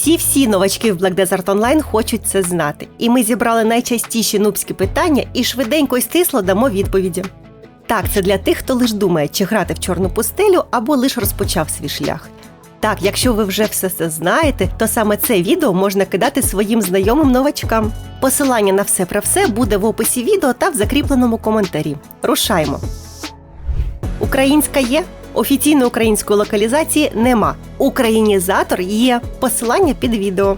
Всі-всі новачки в Black Desert Online хочуть це знати. І ми зібрали найчастіші нубські питання і швиденько і стисло дамо відповіді. Так, це для тих, хто лиш думає, чи грати в чорну пустелю або лиш розпочав свій шлях. Так, якщо ви вже все це знаєте, то саме це відео можна кидати своїм знайомим новачкам. Посилання на все про все буде в описі відео та в закріпленому коментарі. Рушаймо. Українська є. Офіційної української локалізації нема. Українізатор є. Посилання під відео.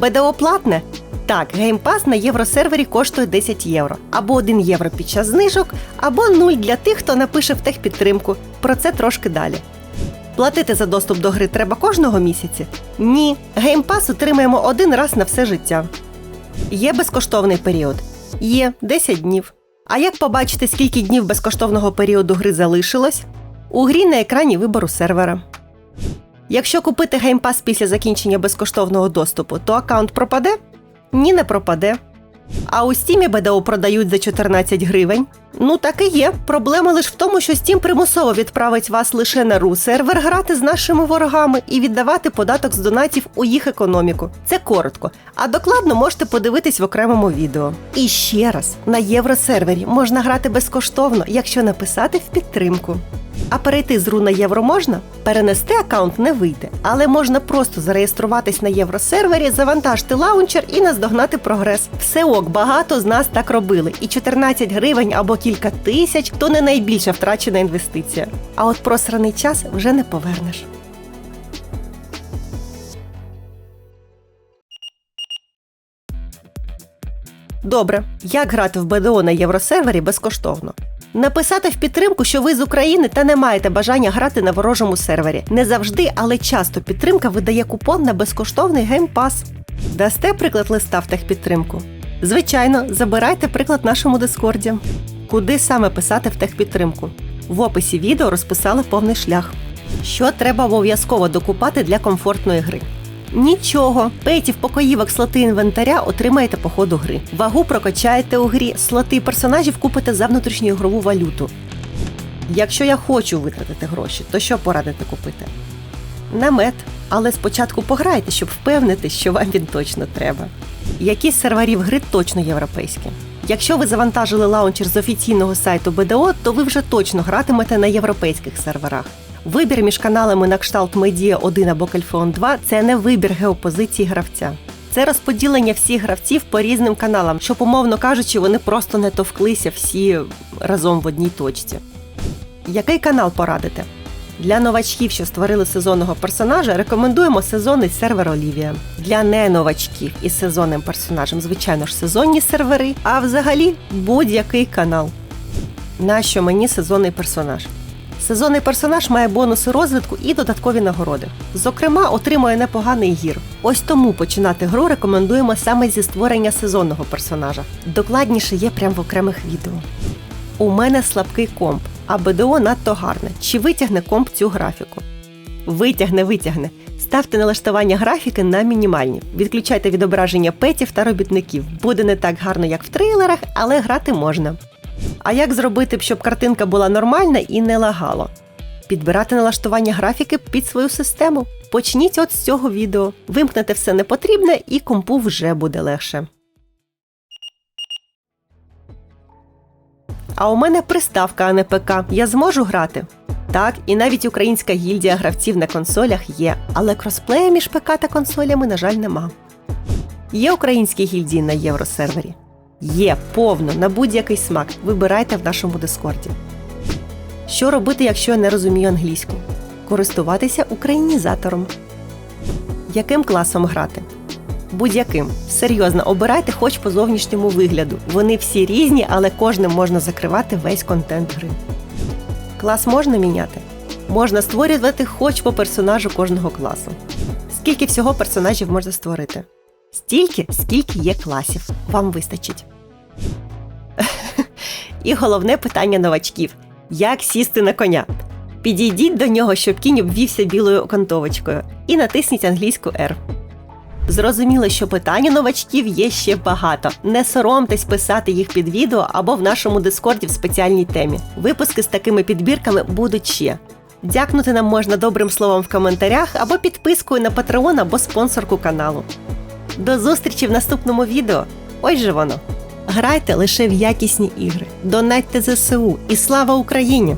БДО платне? Так, геймпас на євросервері коштує 10 євро, або 1 євро під час знижок, або 0 для тих, хто напише в техпідтримку. Про це трошки далі. Платити за доступ до гри треба кожного місяці? Ні. Геймпас отримаємо один раз на все життя. Є безкоштовний період? Є 10 днів. А як побачити, скільки днів безкоштовного періоду гри залишилось? У грі на екрані вибору сервера. Якщо купити геймпас після закінчення безкоштовного доступу, то аккаунт пропаде? Ні, не пропаде. А у Стімі БДО продають за 14 гривень. Ну так і є. Проблема лише в тому, що Steam примусово відправить вас лише на ру сервер грати з нашими ворогами і віддавати податок з донатів у їх економіку. Це коротко. А докладно можете подивитись в окремому відео. І ще раз, на євросервері можна грати безкоштовно, якщо написати в підтримку. А перейти з ру на євро можна? Перенести аккаунт не вийде, але можна просто зареєструватись на євросервері, завантажити лаунчер і наздогнати прогрес. Все ок, багато з нас так робили. І 14 гривень або кілька тисяч то не найбільша втрачена інвестиція. А от просраний час вже не повернеш. Добре, як грати в БДО на євросервері безкоштовно? Написати в підтримку, що ви з України та не маєте бажання грати на ворожому сервері. Не завжди, але часто підтримка видає купон на безкоштовний геймпас. Дасте приклад листа в техпідтримку? Звичайно, забирайте приклад нашому дискорді. Куди саме писати в техпідтримку? В описі відео розписали повний шлях. Що треба обов'язково докупати для комфортної гри? Нічого. Пейтів покоївок слоти інвентаря отримаєте по ходу гри. Вагу прокачаєте у грі, слоти персонажів купите за внутрішню ігрову валюту. Якщо я хочу витратити гроші, то що порадити купити? Намет. Але спочатку пограйте, щоб впевнити, що вам він точно треба. Які з серверів гри точно європейські? Якщо ви завантажили лаунчер з офіційного сайту БДО, то ви вже точно гратимете на європейських серверах. Вибір між каналами на кшталт Медіа 1 або Кальфеон 2 це не вибір геопозиції гравця. Це розподілення всіх гравців по різним каналам, щоб, умовно кажучи, вони просто не товклися всі разом в одній точці. Який канал порадити? Для новачків, що створили сезонного персонажа, рекомендуємо сезонний сервер Олівія. Для неновачків із сезонним персонажем, звичайно ж, сезонні сервери, а взагалі будь-який канал. Нащо мені сезонний персонаж? Сезонний персонаж має бонуси розвитку і додаткові нагороди. Зокрема, отримує непоганий гір. Ось тому починати гру рекомендуємо саме зі створення сезонного персонажа. Докладніше є прямо в окремих відео. У мене слабкий комп, а БДО надто гарне. Чи витягне комп цю графіку? Витягне, витягне. Ставте налаштування графіки на мінімальні. Відключайте відображення петів та робітників. Буде не так гарно, як в трейлерах, але грати можна. А як зробити, щоб картинка була нормальна і не лагало? Підбирати налаштування графіки під свою систему. Почніть от з цього відео. Вимкнете все непотрібне і компу вже буде легше. А у мене приставка, а не ПК. Я зможу грати? Так, і навіть українська гільдія гравців на консолях є, але кросплея між ПК та консолями, на жаль, нема. Є українські гільдії на євросервері? Є повно на будь-який смак. Вибирайте в нашому дискорді. Що робити, якщо я не розумію англійську? Користуватися українізатором. Яким класом грати? Будь-яким. Серйозно, обирайте хоч по зовнішньому вигляду. Вони всі різні, але кожним можна закривати весь контент гри. Клас можна міняти? Можна створювати хоч по персонажу кожного класу. Скільки всього персонажів можна створити? Стільки, скільки є класів. Вам вистачить. І головне питання новачків: як сісти на коня? Підійдіть до нього, щоб кінь обвівся білою окантовочкою, і натисніть англійську R. Зрозуміло, що питань у новачків є ще багато. Не соромтесь писати їх під відео або в нашому дискорді в спеціальній темі. Випуски з такими підбірками будуть ще. Дякнути нам можна добрим словом в коментарях або підпискою на Patreon або спонсорку каналу. До зустрічі в наступному відео. Ось же воно. Грайте лише в якісні ігри. Донатьте ЗСУ і слава Україні!